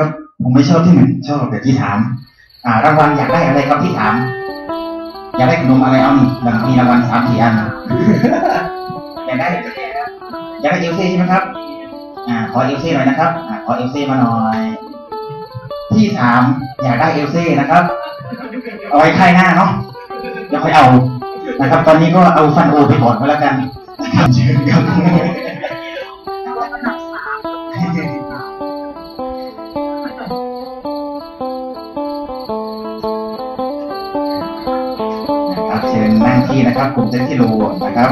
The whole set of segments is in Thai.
ครับ ผมไม่ชอบที่หนึ่งชอบแบบที่ถามอ่ารางวัลอยากได้อะไรครับที่ถามอยากได้ขนมอะไรเอาหนี่งมีรางวัลสามสี่อันอยากได้อยากได้เอลเซ่ใช่ไหมครับ อ่าขอเอลเซ่หน่อยนะครับอ่าขอเอลเซ่มาหน่อยที่สามอยากได้เอลเซ่นะครับเอาไว้ค่ายหน้าเนาะเดี๋ยวค่อยเอานะครับ ตอนนี้ก็เอาฟันโอไปก่อนก็แล้วกันเชิญครับ ครับเชิญนั่งที่นะครับกลุ่มเซนติโลนะครับ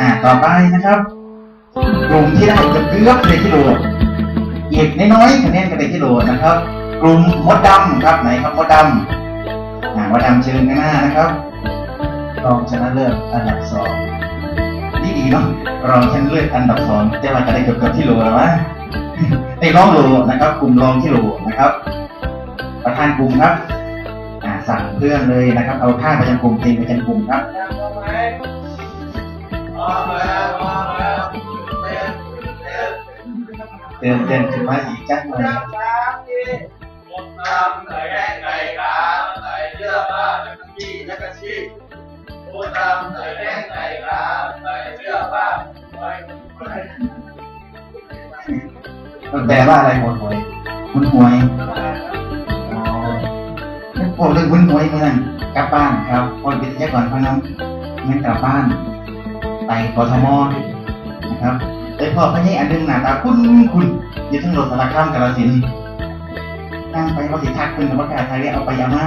อ่าต่อไปนะครับกลุ่มที่ได้จะเกือบเซนติโลอีกน้อยๆคะแนนกับเซนติโลนะครับ กลุ่มมดดำครับไหนครับมดดำอ่ามดดำเชิญข้างหน้านะครับรองชนะเลิศอันดับสองนี่ดีเนาะรองชนะเลิศอันดับสองจะมาจะได้เกือบที่โลแล้ววะไอ้รองโลนะครับ กลุ่มรองที่โลนะครับ ประธานกลุ่มครับ สั่งเพื่อนเลยนะครับ เอาค่าประจำกลุ่มตีประจำกลุ่มครับเตือนเตือนขึ้นมาอีกจักหน่อยมันแปลว่าอะไรหมดหวยมุนหวย พวกเรื่องมุนหวยเมื่อนั้นกลับบ้านครับคนวิทยากรพนันเงินกลับบ้านไปกทมนะครับไอ้พ่อพนี้อันหนึงหน้าตาคุ้นคุ้นอยู่ทั้งรถสารคามกาฬสินนั่งไปว่าสิทักคุณกับว่ากาไทยเรียกเอาไปยามา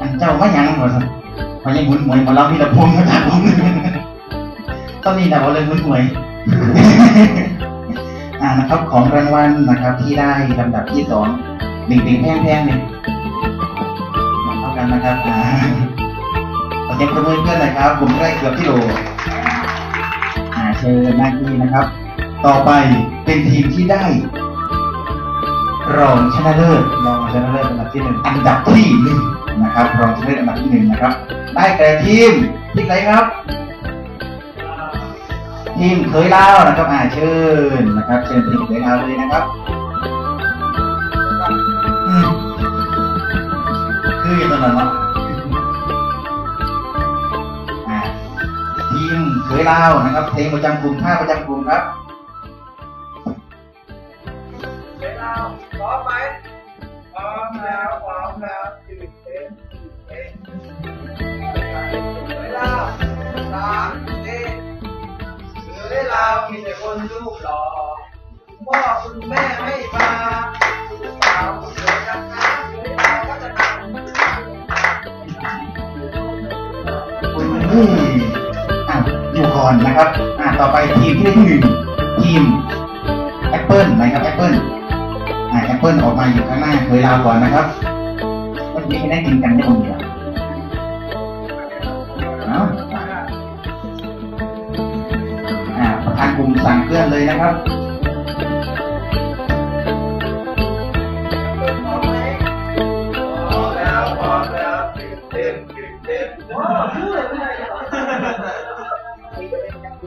อันเจ้าว่หยังหัวสันพอยังมุนหวยมาเล่าที่ละพงมาจากผมตอนนี้นะว่าเรื่องมุนหวยอ่านะครับของรางวัลนะครับที่ได้ลำดับที่สองหนึ่งถึงแพงแพงๆเนี่ย กันนะครับขอเสียงปรบมือเพื่อนหน่อยครับผมได้เกือบที่โลอ่าเชิญนาทีนะครับ ต่อไปเป็นทีมที่ได้ รองชนะเลิศรองชนะเลิศอันดับที่หนึ่งอันดับที่หนึ่งนะครับ รองชนะเลิศอันดับที่หนึ่งนะครับ ได้แก่ทีมทีมไหนครับทีมเคยเล่านะครับอ่าเชิญนะครับ เชิญทีมเคยเล่าเลยนะครับ คืออยู่ตรงนั้นเนาะอ่าทีมเคยเล่านะครับ เพลงประจำกลุ่มท่าประจำกลุ่มครับมีแต่คนรูปหล่อพ่อคุณแม่ไม่มาลูกสาวคุณ อืมอะอยู่ก่อนนะครับอ่าต่อไปทีมที่ได้ที่หนึ่งทีมแอปเปิลนะครับแอปเปิลอ่าแอปเปิลออกมาอยู่ข้างหน้าเคยเล่าก่อนนะครับมันมีให้ได้กินกันได้คนเดียวเอาอ่าประธานกลุ่มสั่งเพื่อนเลยนะครับ แอ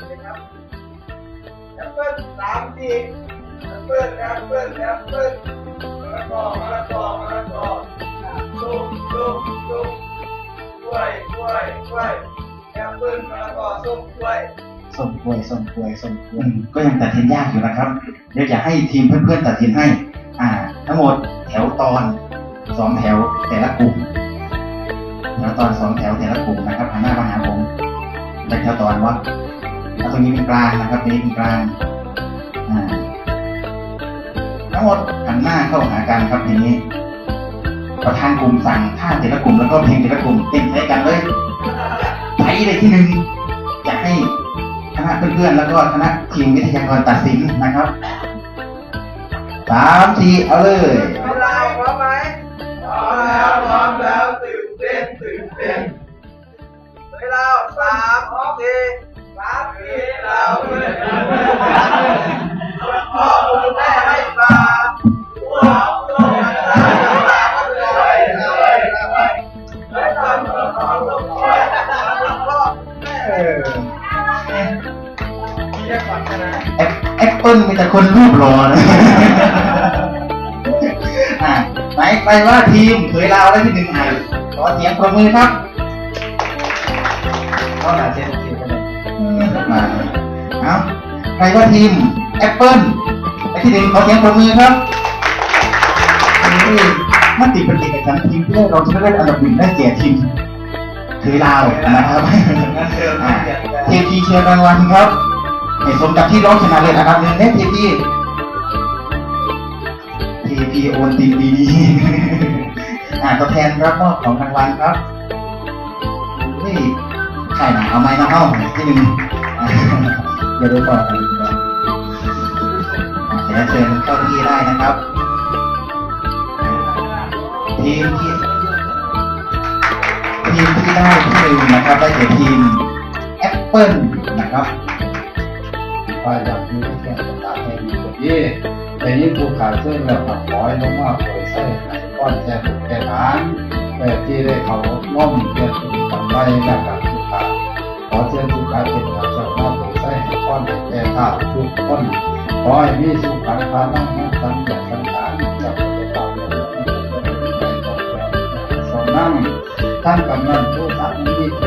ปเปิ้ลสามทีแอปเปิ้ลแอปเปิ้ลแอปเปิ้ลมะละกอมะละกอมะละกอส้มส้มส้มกล้วยกล้วยกล้วยแอปเปิ้ลมะละกอส้มกล้วยส้มกล้วยส้มกล้วยส้มกล้วยก็ยังตัดสินยากอยู่นะครับ เดี๋ยวจะให้ทีมเพื่อนๆตัดสินให้ อ่า ทั้งหมดแถวตอนสองแถวแต่ละกลุ่มแถวตอนสองแถวแต่ละกลุ่มนะครับหันหน้ามาหาผมจากแถวตอนวะเอา ตรงนี้เป็นกลางนะครับตรงนี้เป็นกลางทั้งหมดหันหน้าเข้าหากันครับทีนี้ ประธานกลุ่มสั่งท่าแต่ละกลุ่มแล้วก็เพลงแต่ละกลุ่มเต้นใช้กันเลยใช้เลยที่หนึ่งอยากให้คณะเพื่อนๆแล้วก็คณะทีมวิทยากรตัดสินนะครับสามสี่เอาเลยพร้อมแล้วพร้อมไหมพร้อมแล้วพร้อมแล้วตื่นเต้นตื่นเต้นเวลาสามสี่ แอปแอปเปิลม่แต่คนรูปหล่อนะอะไหนใครว่าทีมเคยลาวได้ที่หนึ่งอะขอเสียงประมือครับเขาหนาเสียงเสียงกันเลยอืมาเอาใครว่าทีมแอปเปิลได้ที่หนึ่งขอเสียงประมือครับนี่มันติดเป็นเอกสารทีมเพื่อเราจะได้อันดับหนึ่งได้แก่ทีมเคยลาวนะครับ เทพีเชียร์รางวัลครับให้สมกับที่ร้องชนะเลิศอันดับหนึ่งเน็ตเทพีเทพีโอนตินดีดีๆอ่าตัวแทนรับมอบของรางวัลครับนี่ใช่นะเอาไม้มาเข้าที่หนึ่งอ่าเดี๋ยวดูต่อกันดีกว่าอ่เดี๋ยวเชิญเข้าที่ได้นะครับทีมที่ มที่ได้ที่หนึ่งนะครับได้แก่ทีมแอปเปิลนะครับว่าอยากมีแค่สถานให้ดีกว่านี้แต่ยิ่งผู้ขาดเส้นแล้วก็ขอให้ลงมาเผยใส่ในก้อนแก่บุกแก่ฐานแต่ที่ได้เขาล่อมเปลี่ยนเป็นกำไรและการผู้ขาดขอเชิญผู้ขาดเป็นหลักเจ้าหน้าเผยใส่ให้ก้อนแก่ขาวทุกคนขอให้มีสุขันธานั่งนั่งสังอย่างสังขารจับไปตามเลยสองนั่ง ท่าน